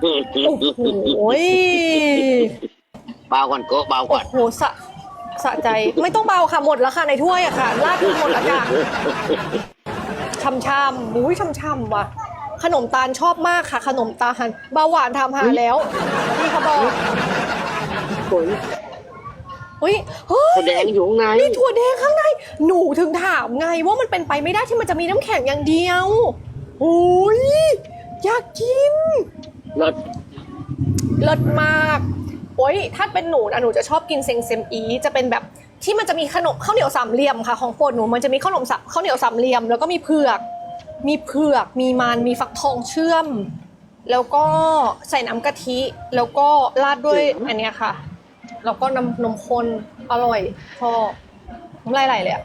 โอ้โหยเบาก่อนโกะเบาก่โอ้อนโหสะสะใจไม่ต้องเบาค่ะหมดแล้วค่ะในถ้วยอะค่ะราดไปหมดแล้วค่ะช่ำช่ำอุ้ยช่ำช่ำว่ะ ขนมตาลชอบมากค่ะ ขนมตาลเบาหวานทำหาแล้วพี่เขาบอกฝนเฮ้ยเฮ้ยแสดงอยู่ข้างในนี่ถั่วแดงข้างใน หนูถึงถามไงว่ามันเป็นไปไม่ได้ที่มันจะมีน้ำแข็งอย่างเดียวโอ้ยอยากกิน รถเลิศมากโอ้ยถ้าเป็นหนูนะหนูจะชอบกินเซงเซมอี จะเป็นแบบที่มันจะมีขนมข้าวเหนียวสามเหลี่ยมค่ะ ของโปรดหนูมันจะมีขนมสับข้าวเหนียวสามเหลี่ยม แล้วก็มีเผือก มีเผือกมีมันมีฟักทองเชื่อม แล้วก็ใส่น้ำกะทิ แล้วก็ราดด้วยอันเนี้ยค่ะ แล้วก็น้ำนมข้นอร่อยชอบน้ำลายไหลเลยอะ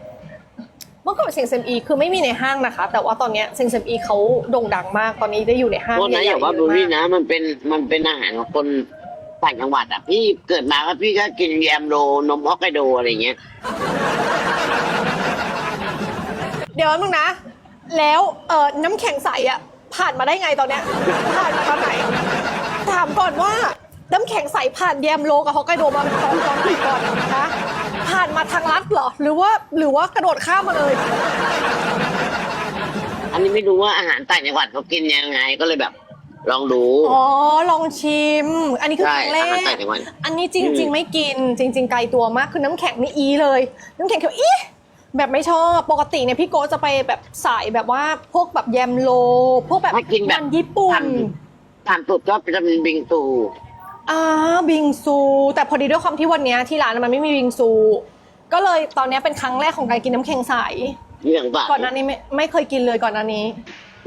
เมื่อก่อนเซงเซมอีคือไม่มีในห้างนะคะ แต่ว่าตอนเนี้ยเซงเซมอีเขาโด่งดังมาก ตอนนี้ได้อยู่ในห้างโทษนะใหอญ่ย่าๆว่าเยบูอะรี่มากนะมันเป็นมันเป็นอาหารของคนต่างจังหวัดอะพี่เกิดมาก็พี่ก็กินแยมโรนมฮอกไกโดอะไรเงี้ยเดี๋ยวนึงนะ แล้วเอ่อน้ำแข็งใสอะผ่านมาได้ไงตอนเนี้ยผ่านมาตอนไหนถามก่อนว่าน้ำแข็งใสผ่านแยมโลกับฮอกไกโดมาตอนตอนไหนก่อนคะ ผ่านมาทางลัดเหรอ หรือว่าหรือว่ากระโดดข้ามมาเลย อันนี้ไม่รู้ว่าอาหารต่างจังหวัดเขากินยังไงก็เลยแบบ ลองดู อ๋อ ลองชิม อันนี้คือใช่ครั้งแรอาหารก ต่างจังหวัด อันนี้จริงอืมๆไม่กิน จริง ๆ ไกลตัวมาก คือน้ำแข็งนี่อีเลย น้ำแข็งเขียวอีแบบไม่ชอบ ปกติเนี่ยพี่โก้จะไปแบบสายแบบว่าพวกแบบแยมโล พวกแบบถ้ากินแบบ มันญี่ปุ่น ตามตุดก็จะเป็นบิงซู อ่าบิงซู แต่พอดีด้วยความที่วันเนี้ยที่ร้านมันไม่มีบิงซู ก็เลยตอนเนี้ยเป็นครั้งแรกของการกินน้ำแข็งใสเรื่องป่ะก่อนหน้านี้ไม่ไม่เคยกินเลยก่อนหน้านี้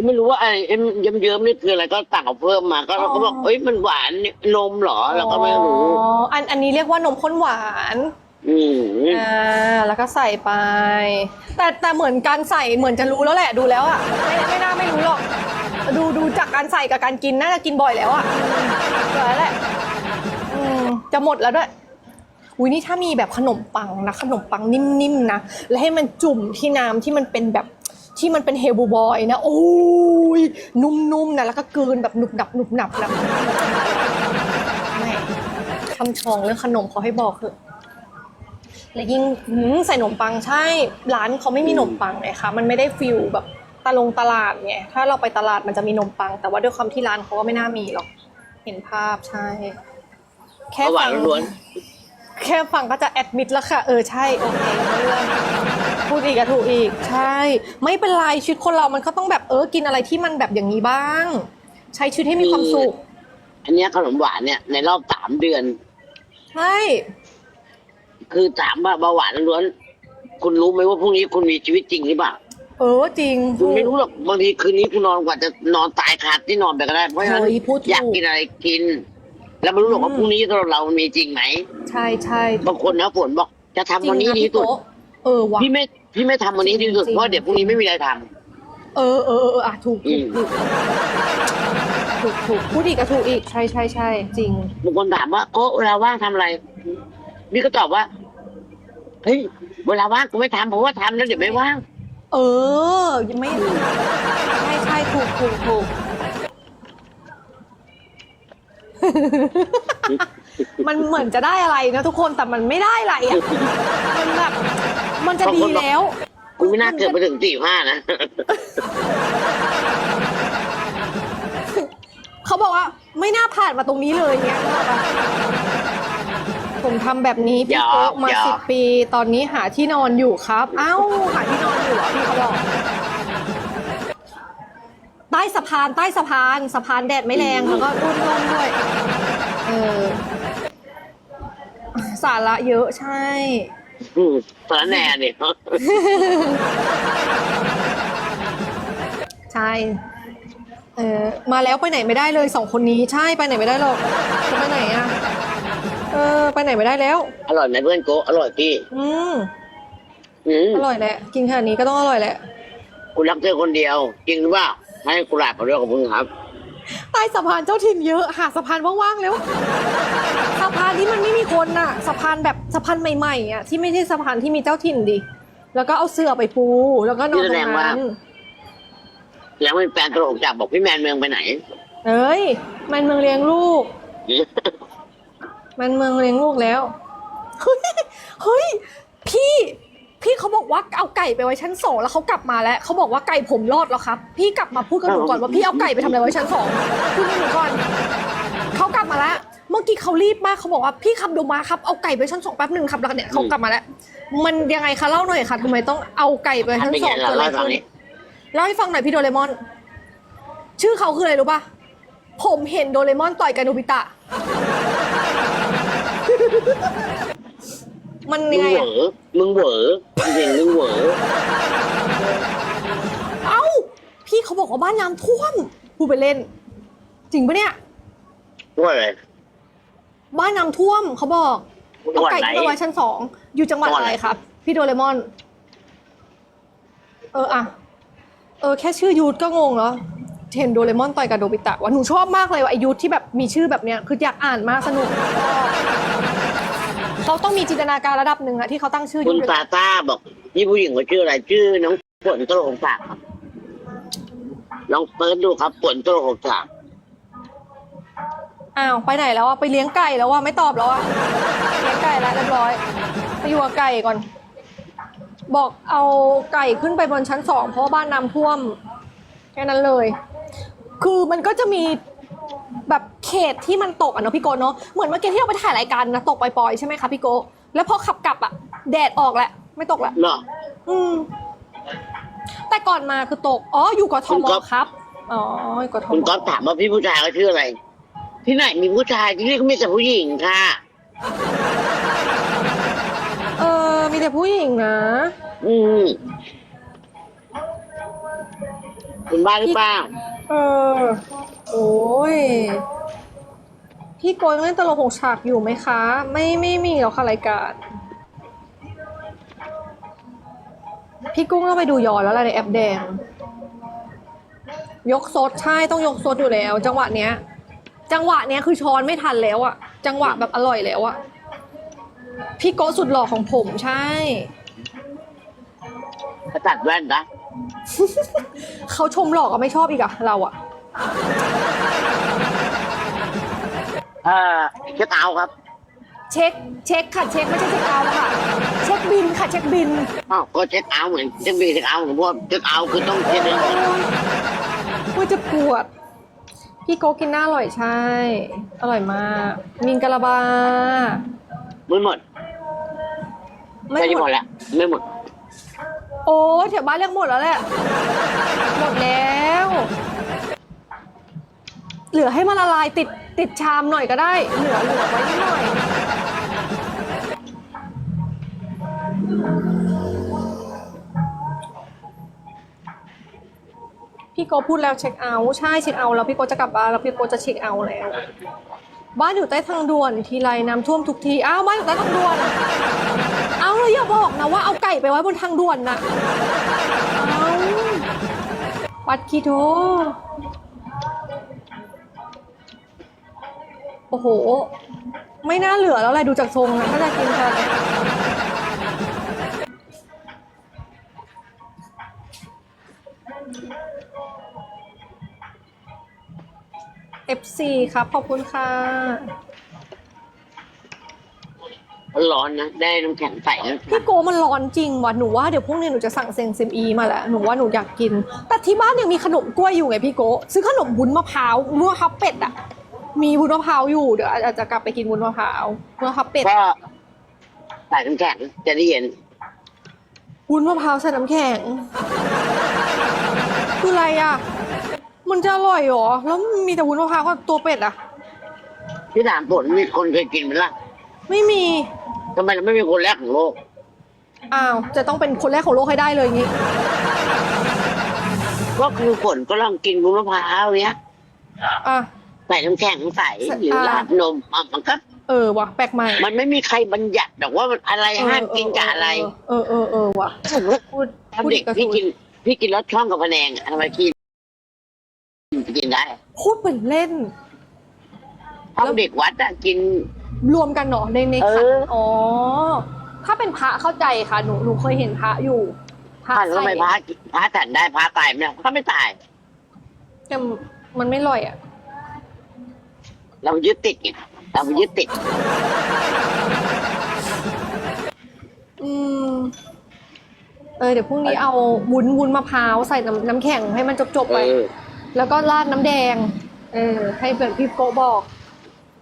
ไม่รู้ว่าไอ้เยิ้มเยิ้มๆนี่คืออะไรก็ต่างเอาเพิ่มมาก็เราก็บอกอ๋อเอ้ยมันหวานนี่นมเหรอเราก็ไม่รู้ อ๋ออันอันนี้เรียกว่านมข้นหวาน อืมอ่า แล้วก็ใส่ไป แต่แต่เหมือนการใส่เหมือนจะรู้แล้วแหละดูแล้วอะไม่ไม่น่าไม่รู้หรอก ดูดูจากการใส่กับการกินน่าจะกินบ่อยแล้วอะเออแล้วแหละอืม จะหมดแล้วด้วยอุ้ยนี่ถ้ามีแบบขนมปังนะขนมปังนิ่มๆนะแล้วให้มันจุ่มที่น้ำที่มันเป็นแบบที่มันเป็นเฮลบูบอยนะ โอ้ยนุ่มๆนะแล้วก็กลืนแบบหนุบหนับหนุบหนับนะแม่คำชองเรื่องขนมเขาให้บอกเถอะและยิ่งใส่ขนมปังใช่ ร้านเขาไม่มีขนมปังไงคะมันไม่ได้ฟิลแบบตะลงตลาดไงถ้าเราไปตลาดมันจะมีขนมปัง แต่ว่าด้วยความที่ร้านเขาก็ไม่น่ามีหรอกเห็นภาพใช่ แค่เอาหวาฟันงล้วนแค่ฟังก็จะแอดมิดแล้วค่ะ เออใช่โอเคเรื่องพูดอีกอะถูกอีก ใช่ ไม่เป็นไรชีวิตคนเรามันก็ต้องแบบเออกินอะไรที่มันแบบอย่างนี้บ้าง ใช้ชีวิตให้มีความสุขอันเนี้ยขนมหวานเนี่ยในรอบสามเดือน ใช่ คือถามว่าเบาหวานล้วน คุณรู้ไหมว่าพรุ่งนี้คุณมีชีวิตจริงหรือเปล่า เออจริง คุณไม่รู้หรอกบางทีคืนนี้คุณนอนกว่าจะนอนตายขาดที่นอนไปก็ได้เพราะฉะนั้นเฮ้ยพูดถูก อยากกินอะไรกิน แล้วไม่รู้หรอกว่าอืมพรุ่งนี้เราเรามีจริงไหมใช่ใช่บางคนนะฝนบอกจะทำวันนี้จริดีงะที่สุดพี่โต๊ะเออว่ะ พี่ไม่พี่ไม่ทำวันนี้ดีที่สุดจริง เพราะเดี๋ยวพรุ่งนี้ไม่มีอะไรทำ เออเออเออเอออะถูกอืถูกมถูกถูกถูกพูดอีกก็ถูกอีก ใช่ใช่ใช่จริง บางคนถามว่าโอ้เวลาว่างทำอะไรพี่ก็ตอบว่าเฮ้ยเวลาว่างกูไม่ทำเพราะว่าทำแล้วเดี๋ยวไม่ว่าง เออยังไม่ใช่ใช่ถูกถูกถูก มันเหมือนจะได้อะไรนะทุกคนแต่มันไม่ได้อะไรอะมันแบบมันจะดีแล้วกูไม่น่าเกิดไปถึงสี่ห้านะ เขาบอกว่า ไม่น่าผ่านมาตรงนี้เลยเนี้ยนึกออกปะผมทำแบบนี้พี่หยอกโก๊ะมาหยอกสิบปี ตอนนี้หาที่นอนอยู่ครับ เอ้า หาที่นอนอยู่เหรอพี่เขาบอก ใต้สะพานใต้สะพานสะพานแดดไม่แรงแล้วก็รุ่นร่มด้วย เออ สาระเยอะใช่ อืมสารแหน่เนี่ยใช่ เออมาแล้วไปไหนไม่ได้เลยสองคนนี้ใช่ไปไหนไม่ได้หรอกจะไปไหนอะเออ ไปไหนไม่ได้แล้ว อร่อยไหมเพื่อนโกะอร่อยพี่ อืมอืมอร่อยแหละ กินขนาดนี้ก็ต้องอร่อยแหละ กูรักเธอคนเดียว จริงหรือเปล่า ให้กุหลาบมาด้วยกับมึงครับ ใต้สะพานเจ้าถิ่นเยอะ หาสะพานว่างๆแล้วสะพานที่มันไม่มีคนน่ะ สะพานแบบสะพานใหม่ๆอะที่ไม่ใช่สะพานที่มีเจ้าถิ่นดิ แล้วก็เอาเสื้อไปปู แล้วก็นอนตรงนั้นแล้วเป็นแฟนตลกจากบอกพี่แมนเมืองไปไหน เอ้ย มันเมืองเลี้ยงลูก มันเมืองเลี้ยงลูกแล้ว เฮ้ย เฮ้ย พี่ พี่เขาบอกว่าเอาไก่ไปไว้ชั้นสองแล้วเขากลับมาแล้วเขาบอกว่าไก่ผมรอดแล้วครับ พี่กลับมาพูดกับหนูก่อนว่าพี่เอาไก่ไปทำอะไรไว้ชั้นสองพูดกับหนูก่อนเขากลับมาแล้วเมื่อกี้เขารีบมากเขาบอกว่าพี่ขับดูมาครับเอาไก่ไปชั้นสองแป๊บหนึ่งครับแล้วเนี่ยเขากลับมาแล้ว มันยังไงคะเล่าหน่อยค่ะทำไมต้องเอาไก่ไปชั้นไม่สอใช่งเราเกิดอะไรเล่าให้ฟังขึ้นนี้เล่าให้ฟังหน่อยพี่โดเรมอน ชื่อเขาคืออะไรรู้ปะผมเห็นโดเรมอนต่อยกับโนบิตะมันมึยังงไงเหวอะอ มึงเหวอจริงๆมึงเหวอเอ้า พี่เขาบอกว่าบ้านน้ำท่วมพูดไปเล่น จริงปะเนี่ย ว่าอะไร บ้านน้ำท่วมเขาบอกจังเอาหวัดไก่ไหน ขึ้นมาไว้ชั้นสองอยู่จังหวัดจังหวัด อะอะไรไรครับ พี่โดเรมอน เอออะเออ แค่ชื่อยูทก็งงแล้วเห็นโดเรมอนต่อยกับโดบิตะว่าหนูชอบมากเลยว่าไอยูทที่แบบมีชื่อแบบเนี้ยคืออยากอ่านมากสนุก เขาต้องมีจินตนาการระดับหนึ่งอะที่เขาตั้งชื่อคุณยูทตาต้าบอก นี่ผู้หญิงเขาชื่ออะไรชื่อน้องฝนตลกสากครับลองเปิดดูครับฝนตลกสากอ้าวไปไหนแล้วอะไปเลี้ยงไก่แล้วอะไม่ตอบแล้วอะเลี้ยงไก่แล้วเรียบร้อยไปอยู่กับไก่ก่อน บอกเอาไก่ขึ้นไปบนชั้นสองเพราะว่าบ้านน้ำท่วมแค่นั้นเลย คือมันก็จะมี แบบเขตที่มันตกอะเนาะพี่โกเนาะเหมือนเมื่อกี้ที่เราไปถ่ายรายการนะตกปล่อยๆใช่ไหมคะพี่โก แล้วพอขับกลับอะแดดออกแหละ ไม่ตกละเนาะอืม แต่ก่อนมาคือตก อ๋อ อยู่กทคุณมก๊อฟครับ อ๋ออยู่กทมคุณก๊อฟถามว่าพี่ผู้ชายเขาชื่ออะไร ที่ไหนมีผู้ชายที่นี่ก็มีแต่ผู้หญิงค่ะ เออ มีแต่ผู้หญิงนะ อืมคุณบ้าหรือเปล่า เออ โอ้ย พี่โกยเล่นตลกหกฉากอยู่ไหมคะ ไม่ไม่มีหรอกค่ะรายการ พี่กุ้งต้องไปดูย้อนแล้วแหละในแอปแดง ยกซดใช่ต้องยกซดอยู่แล้ว จังหวะเนี้ย จังหวะเนี้ยคือช้อนไม่ทันแล้วอะจังหวะแบบอร่อยแล้วอะพี่โกะสุดหล่อของผมใช่ เขาตัดแว่นนะ เขาชมหล่อก็ไม่ชอบอีกอะเราอะเออเช็คเอาท์ครับเช็คเช็คค่ะเช็คไม่ใช่เช็คเอาท์ค่ะ เช็คบินค่ะเช็คบิน อ้าวก็เช็คเอาท์เหมือนเช็คบีเช็คเอาท์ผมว่าเช็คเอาท์คือต้องเช็คเองว่าจะปวด พี่โกกินหน้าอร่อยใช่ อร่อยมาก มินกะลาบา ไม่หมดไม่ไม่หหมมดดแล้วไม่หมดโอ้แถวบ้านเรียกหมดแล้วแหละ หมดแล้ว เหลือให้มันละลายติด ติดชามหน่อยก็ได้ เหลือเหลือไว้นิดหน่อย พี่โกพูดแล้วเช็คเอาท์ใช่เช็คเอาท์แล้วพี่โกจะกลับบ้านแล้วพี่โกจะเช็คเอาท์แล้ว บ้านอยู่ใต้ทางด่วนทีไรน้ำท่วมทุกทีอ้าวบ้านอยู่ใต้ทางด่วน เอาแล้วอย่าบอกนะว่าเอาไก่ไปไว้บนทางด่วนน่ะเอาปัดคีโท โอ้โห ไม่น่าเหลือแล้วแหละดูจากทรงนะถ้าจะกินขนาดเนี้ย FC ครับ ขอบคุณค่ะร้อนนะ ได้น้ำแข็งใส่น้ำแข็พี่งโกมันร้อนจริงว่ะหนูว่าเดี๋ยวพรุ่งนี้หนูจะสั่งเซงเซมอีมาแล้วหนูว่าหนูอยากกิน แต่ที่บ้านยังมีขนมกล้วยอยู่ไงพี่โก ซื้อขนมวุ้นมะพร้าววุ้นมะพร้าวเป็ดอะ มีวุ้นมะพร้าวอยู่เดี๋ยวอาจจะกลับไปกินวุ้นมะพร้าววุ้นมะพร้าวเป็ดก็ใส่น้ำแข็งจะได้เย็นวุ้นมะพร้าวใส่น้ำแข็ง คืออะไรอะมันจะอร่อยเหรอ แล้วมีแต่วุ้นมะพร้าวกับตัวเป็ดอะที่ถามฝนมีคนเคยกินไหมล่ะไม่มี ทำไมเราไม่มีคนแรกของโลก อ้าว จะต้องเป็นคนแรกของโลกให้ได้เลยอย่างงี้ ก็คือฝนก็ลองกินวุ้นมะพร้าวเนี้ย อะ ใส่น้ำแข็งใส่ใส่หรืออ่าราดนมอะมันก็เออว่ะแปลกใหม่ มันไม่มีใครบัญญัติหรอกว่ามันอะไรห้ามกินกับอะไร เออเออเออว่ะพูดตอนพูดเด็กระพี่ทู้กินพี่กินรสช่องกับพะแนงอะทำไมพี่กินได้พูดเหมือนเล่นตอนเด็กวัดอะกิน รวมกันเนาะในในเอขันออ๋อ ถ้าเป็นพระเข้าใจค่ะ หนูหนูเคยเห็นพระอยู่พระผ่านทำไมพระใส่พระฉันได้พระตายไหมล่ะพระไม่ตายแต่มันไม่ลอยอะ เรายึดติดไงเรายึดติด อืมเออเดี๋ยวพรุ่งนี้เอาวุ้นวุ้นมะพร้าวใส่น้ำน้ำแข็งให้มันจบๆเอไปอแล้วก็ราดน้ำแดง เออ ให้เพื่อนพี่โกบอก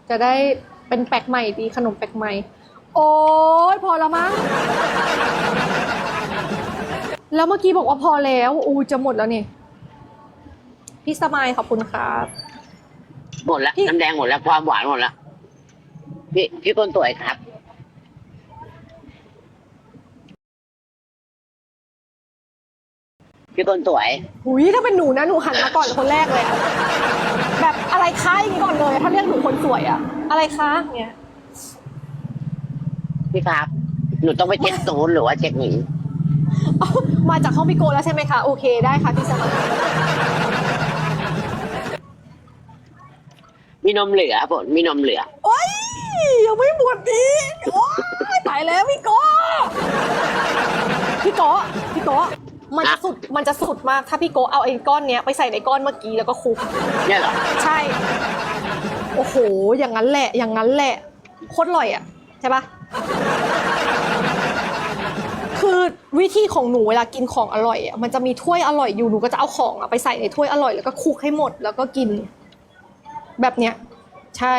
จะได้เป็นแปลกใหม่ดีขนมแปลกใหม่ โอ้ยพอแล้วมั้ง แล้วเมื่อกี้บอกว่าพอแล้ว อูจะหมดแล้วนี่ พี่สมายขอบคุณครับ หมดแล้วพี่ น้ำแดงหมดแล้วความหวานหมดแล้วพี่พี่คนสวยครับ พี่คนสวย หุยถ้าเป็นหนูนะหนูหันมาก่อนคนแรกเลยอะแบบอะไรคะอย่างนี้ก่อนเลย ถ้าเรียกหนูคนสวยอะอะไรคะเนี่ยพี่ครับ หนูต้องไปเช็คตูนหรือว่าเช็คหนี เอ้ามาจากห้องพี่โกแล้วใช่ไหมคะ โอเคได้ค่ะพี่สมาย มีนมเหลือผมมีนมเหลือ โอ้ยยังไม่หมดอีกโอ้ยตายแล้วพี่โกพี่โกพี่โกมันจะสุดมันจะสุดมากถ้าพี่โกเอาไอ้ก้อนเนี้ยไปใส่ในก้อนเมื่อกี้แล้วก็คลุกเนี่ยเหรอใช่ โอ้โห อย่างนั้นแหละ อย่างนั้นแหละโคตรอร่อยอะใช่ปะคือวิธีของหนูเวลากินของอร่อยอะมันจะมีถ้วยอร่อยอยู่หนูก็จะเอาของอะไปใส่ในถ้วยอร่อยแล้วก็คลุกให้หมดแล้วก็กิน แบบเนี้ยใช่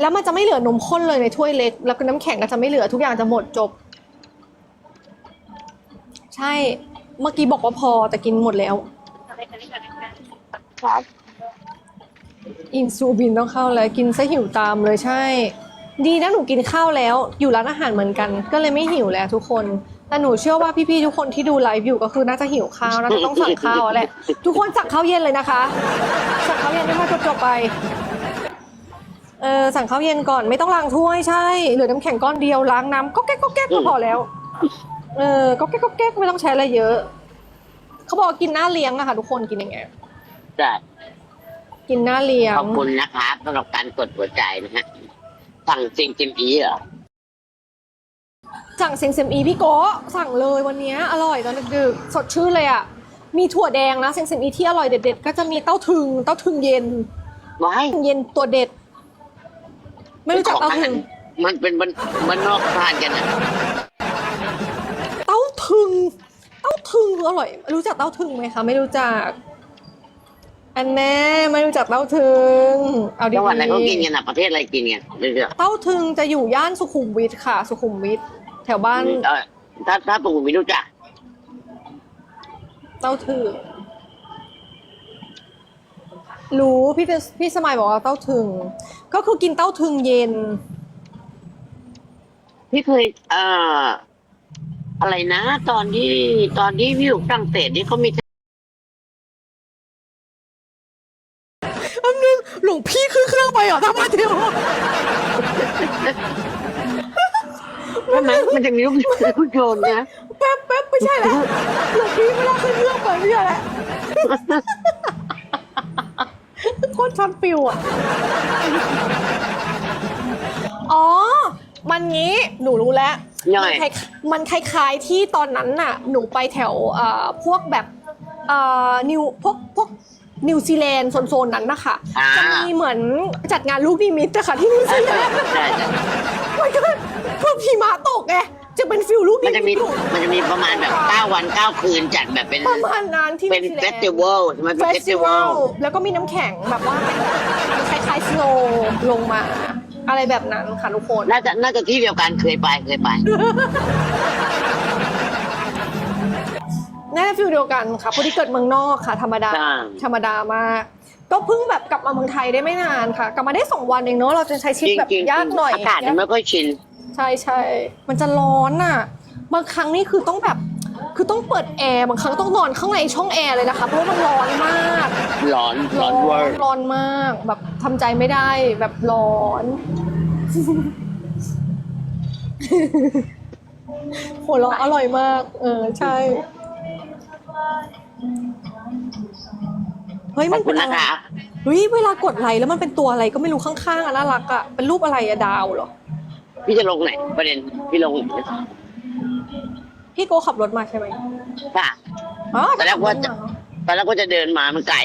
แล้วมันจะไม่เหลือนมข้นเลยในถ้วยเล็ก แล้วก็น้ำแข็งก็จะไม่เหลือทุกอย่างจะหมดจบ ใช่ เมื่อกี้บอกว่าพอแต่กินหมดแล้ว ครับ อินซูบินต้องเข้าแล้วกินซะหิวตามเลยใช่ ดีนะหนูกินข้าวแล้ว อยู่ร้านอาหารเหมือนกัน ก็เลยไม่หิวแล้วทุกคนแต่หนูเชื่อว่าพี่ๆทุกคนที่ดูไลฟ์อยู่ก็คือน่าจะหิวข้าวน่าจะต้องสั่งข้าวแหละทุกคนสั่งข้าวเย็นเลยนะคะสั่ง ข้าวเย็นได้มาจบๆไป เออสั่งข้าวเย็นก่อนไม่ต้องล้างถ้วยใช่ เหลือน้ำแข็งก้อนเดียวล้างน้ำก็แก๊กก็แก๊กก็พอแล้ว เออก็แก๊กก็แก๊กไม่ต้องใช้อะไรเยอะ เขาบอกว่ากินหน้าเลี้ยงอะค่ะทุกคนกินยังไงได้กินหน้าเลี้ยงขอบคุณนะครับสำหรับการกดหัวใจนะฮะสั่งจริงจิมอีเหรอสั่งเซงเซมอีพี่โกะสั่งเลยวันเนี้ยอร่อยตอนดึกๆสดชื่นเลยอะ มีถั่วแดงนะเซงเซมอีที่อร่อยเด็ดๆก็จะมีเต้าถึงเต้าถึงเย็นว้ายเย็นตัวเด็ด ไม่รู้จักของเต้าอาหาถึรงมันเป็นมันมันนอกทานกันนะเต้าถึง เต้าถึงอร่อย รู้จักเต้าถึงไหมคะไม่รู้จัก อันแน่ไม่รู้จักเต้าถึง เอาดีจังหวัดอะไรเขากินๆกันนะประเทศอะไรกินกันเรื่อยเต้าถึงจะอยู่ย่านสุขุมวิทค่ะ สุขุมวิทแถวบ้านๆเออถ้าถ้าผมไม่รู้จัก เต้าถึงรู้พี่เป็นพี่สมัยบอกว่าเต้าถึง ก็คือกินเต้าถึงเย็น พี่เคย เอ่อ อะไรนะ ตอนที่ตอนที่พี่อยู่ฝรั่งเศสนี่เขามีอันนึงหลวงพี่ขึ้นเครื่องไปเหรอทำไมเดียวใช่ไหมมันจะมีลูกลูกโยนนะแป๊บแป๊บ ไม่ใช่แล้วหลวงพี่ไม่ได้ขึ้นเครื่องไปไม่ใช่แล้วโคตรช็อตฟิวอะ อ๋อ มันงี้หนูรู้แล้ว ยังไงมันคล้ายมันคล้ายๆที่ตอนนั้นน่ะ หนูไปแถวเอ่อพวกแบบเอ่อนิวพวกพวกนิวซีแลนด์โซนๆนั้นนะคะ อ่า จะมีเหมือนจัดงานลูกนิมิตนะคะที่นิวใช่ซีแลใช่นด์ ใช่ใช่มันก็พวกพีมาตกไง จะเป็นฟิลลูกมันจะมีอยู่มันจะมีประมาณแบบเก้าวันเก้าคืนจัดแบบเป็น ประมาณนั้นที่เป็นนิวซีแลเฟนสด์ติวัลใช่ไหมเป็นเฟเฟสสติติวัวัลลแล้วก็มีน้ำแข็งแบบว่าเป็นคล้ายๆสโนว์ลงมา อะไรแบบนั้นค่ะทุกคน น่าจะน่าจะที่เดียวกันเคยไปเคยไปน่าจะฟิลเดียวกันค่ะพอดีเกิดเมืองนอกค่ะ ธรรมดาใช่ธรรมดามากก็เพิ่งแบบกลับมาเมืองไทยได้ไม่นานค่ะ กลับมาได้สองวันเองเนาะเราจะใช้ชีจวิริตงแบบจริงยากหน่อยอากาศยังไม่ค่อยชิน ใช่ใช่มันจะร้อนอะ บางครั้งนี่คือต้องแบบ คือต้องเปิดแอร์บางครั้งต้องนอนข้างในช่องแอร์เลยนะคะเพราะว่ามันร้อนมากร้อนร้อนเวอร์ร้อนมากแบบทำใจไม่ได้แบบร้อนหัวเราะอร่อยมาก เออใช่ เฮ้ยขมัอบนคุเป็ณนนะอะไรคะเฮ้ยเวลากดไลค์แล้วมันเป็นตัวอะไรก็ไม่รู้ข้างๆอะน่ารักอะเป็นรูปอะไรอะดาวเหรอ พี่จะลงไหน ประเด็นพี่ลงพี่โกขับรถมาใช่ไหมค่ะ อ๋อตอนแรกว่าจะตอนแรกก็จะเดินมามันไกล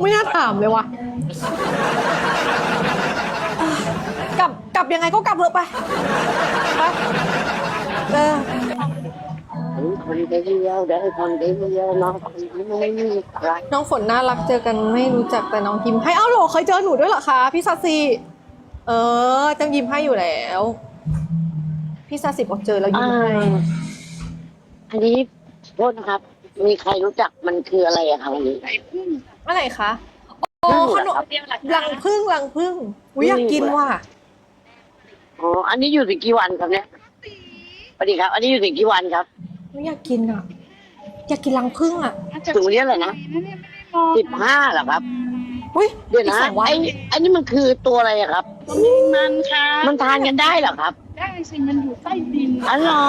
ไม่น่าถามเลยว่ะยังไงก็กลับเถอะไปไปเออคนเดียวได้คนเดียวน้องคนนี้ไม่มีใครน้องฝนน่ารักเจอกันไม่รู้จักแต่น้องยิ้มให้เอ้าโหลเคยเจอหนูด้วยเหรอคะพี่ซาซี เออจังยิ้มให้อยู่แล้ว พี่ซาซีบอกเจอแล้วยิ้อ่ามให้อันนี้โทษนะครับ มีใครรู้จักมันคืออะไรอะคะวันนี้ อะไรคะโอ้ขนมรังพึ่งรังพึ่งอุ้ยอยากกินว่ะอ๋ออันนี้อยู่ถึงกี่วันครับเนี่ยสวัสดีครับ อันนี้อยู่ถึงกี่วันครับไม่อยากกินอะ อยากกินรังพึ่งอะถึงวันนี้อะไรนะสิบห้าเหรอครับ อุ้ยเดี๋ยวอีกนะสองวัน ไอ้ไอ้นี่มันคือตัวอะไรอะครับ มันค่ะมันทานกันได้เหรอครับได้สิมันอยู่ใต้ดินอ๋อเหรอ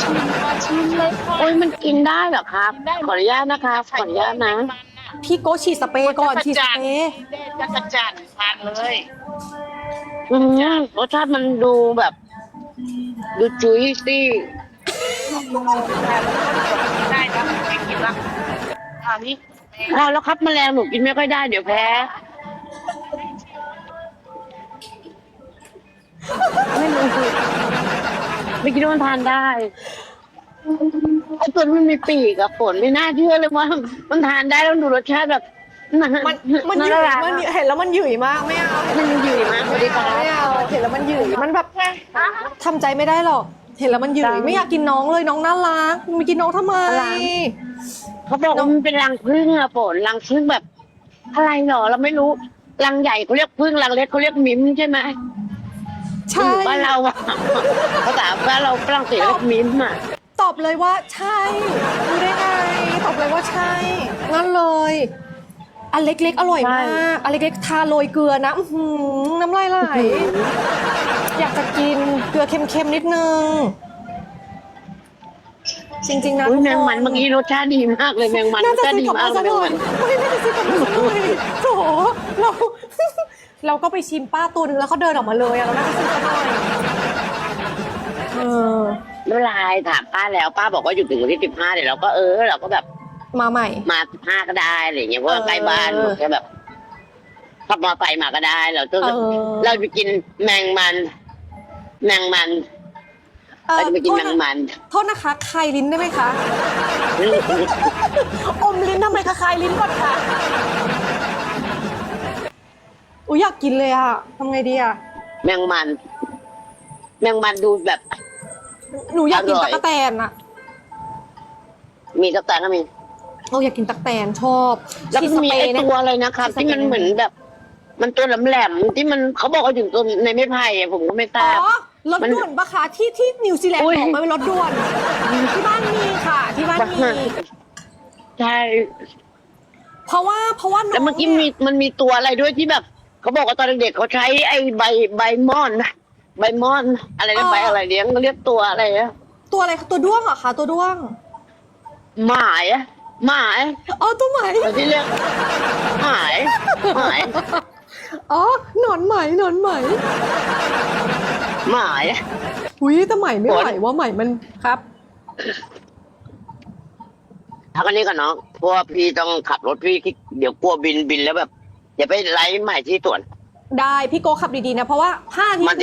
ชิมค่ะชิมเลยค่ะ โอ้ยมันกินได้เหรอครับขออนุญาตนะคะขออนุญาตนะ มันน่ะพี่โกฉีดสเปรย์ก่อนฉีดสเปรย์แดดจักรจันทร์ทานเลยอืมรสชาติมันดูแบบ ดูจุ้ยซี่ได้ครับไม่กินละอันนี้ อ้าวแล้วครับแมลงหนูกินไม่ค่อยได้เดี๋ยวแพ้ ไม่รู้ไม่คิดว่ามันทานได้ไอ้ตัวที่มันมีปีกอะฝนไม่น่าเชื่อเลยว่า มันทานได้แล้วดูรสชาติแบบมันมันหยุ่ยมันเห็นแล้วมันหยุ่ยมากไม่เอามันหยุ่ยมากสวัสดีครับไม่เอาเห็นแล้วมันหยุ่ยมันแบบทำใจไม่ได้หรอกเห็นแล้วมันหยุ่ยไม่อยากกินน้องเลยน้องน่ารักไม่กินน้องทำไมอะไร เขาบอกว่ามันเป็นรังผึ้งอะฝนรังผึ้งแบบ อะไรหรอเราไม่รู้รังใหญ่เขาเรียกผึ้งรังเล็กเขาเรียกมิ้มใช่ไหมใช่บ้านเราอะภาษาบ้านเราฝรั่งเศสเรียกมิ้มอะตอบเลยว่าใช่รู้ได้ไงตอบเลยว่าใช่งั้นเลยอันเล็กๆ อร่อยมากอันเล็กๆทาโรยเกลือนะอื้อหือน้ำลายไหลอยากจะกินเกลือเค็มๆนิดนึง จริงๆนะอุ้ยทุกแมงคมันเมื่อกี้รสชาติดีมากเลยแมงมันรน่าสจะชาติซื้อดีกลับมากมาเลซะยแมหงน่อยมันไม่น่าจะซื้อกลับมาซะหน่อยโถเรา เราก็ไปชิมป้าตัวนึงแล้วเขาเดินออกมาเลยอะเราน่าจะซื้อซะหน่อยเออไม่เป็นไรถามป้าแล้วป้าบอกว่าอยู่ถึงวันที่สิบห้าเดี๋ยวเราก็เออเราก็แบบมาใหม่ มาสิบห้าก็ได้อะไรอย่างเงี้ยเพราะว่าเออใกล้บ้านผมแค่แบบขับมอเตอร์ไซค์มาก็ได้ เราจะเออเราไปกินแมงมัน แมงมัน เอ่อเราจะไปกินโทแมษงนะมัน โทษนะคะคายลิ้นได้ไหมคะ อมลิ้นทำไมคะคายลิ้นก่อนค่ะอุ้ยอยากกินเลยอะทำไงดีอะแมงมัน แมงมันดูแบบ หนูอยากกินอร่อยตั๊กแตนอะมีตักแต่ก็มีเราอยากกินตั๊กแตนชอบแล้วฉีดก็สมีเปรไอ้ย์เนี่ย ตัวอะไรนะครับฉีดสเปรย์ที่มันเหมือนแบบ มันตัวแหลมๆที่มันเขาบอกว่าอยู่ตัวในไม้ไผ่อะผมก็ไม่ทอ๋ราอบ รถมันด่วนปะคะที่ที่นิวซีแลนด์อุ้ยบอกมาเป็นรถด่วน ที่บ้านมีค่ะ ที่บ้านมีใช่เพราะว่าเพราะว่าน้องแล้วเมื่อกี้มีนี่ยมันมีตัวอะไรด้วยที่แบบเขาบอกว่าตอนเด็กๆเขาใช้ไอ้ใบใบม่อนนะใบม่อน อะไรนะใบอะไรเลี้ยงเขาเรียกตัวอะไรอะตัวอะไรคะตัวด้วงเหรอคะตัวด้วงหมายอะหมายอ๋อตัวไหมแต่ที่เรียกหมายหมายอ๋อหนอนไหมหนอนไหม หมายอุ้ยแต่ไหมไม่ไหวว่าไหมมันครับทักอันนี้ก่อนน้องเพราะว่าพี่ต้องขับรถพี่ที่เดี๋ยวกลัวบินบินแล้วแบบอย่าไปไล่หมายที่สวน ได้พี่โกขับดีๆนะ เพราะว่าห้านาทีมัน